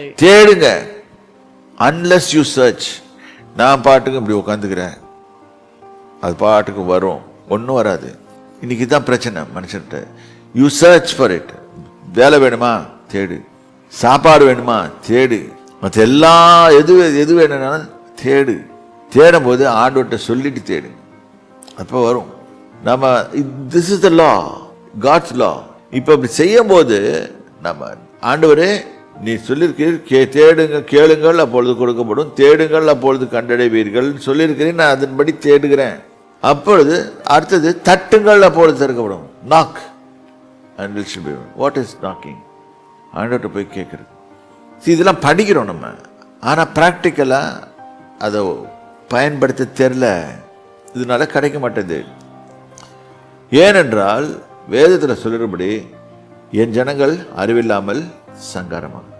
தேடுங்க. Unless you search நான் பாட்டுக்கு இப்படி உட்காந்துக்கிறேன் அது பாட்டுக்கு வரும். ஒன்றும் வராது. இன்னைக்கு தான் பிரச்சனை மனுஷன்கிட்ட யூ சர்ச் ஃபார் இட் வேலை வேணுமா? தேடு. சாப்பாடு வேணுமா? தேடு. மற்ற எல்லா எது எது வேணும்னாலும் தேடு. தேடும் போது ஆண்டவர்கிட்ட சொல்லிட்டு தேடு. அப்போ வரும். நம்ம this is the law God's law இப்போ அப்படி செய்யும் போது நம்ம ஆண்டவரே நீ சொல்லியிருக்கிறீர் கே தேடுங்க கேளுங்கள் அப்பொழுது கொடுக்கப்படும். தேடுங்கள் அப்பொழுது கண்டடைவீர்கள். சொல்லியிருக்கிறேன் நான் அதன்படி தேடுகிறேன். அப்பொழுது அடுத்தது தட்டுங்கள் அப்பொழுது திறக்கப்படும். Knock and what is knocking ஆண்டவர்கிட்ட போய் கேட்குறது. இதெல்லாம் படிக்கிறோம் நம்ம. ஆனால் ப்ராக்டிக்கலாக அதை பயன்படுத்த தெரில. இதனால கிடைக்க மாட்டேது. ஏனென்றால் வேதத்தில் சொல்லுறபடி என் ஜனங்கள் அறிவில்லாமல் സങ്കാരമാകും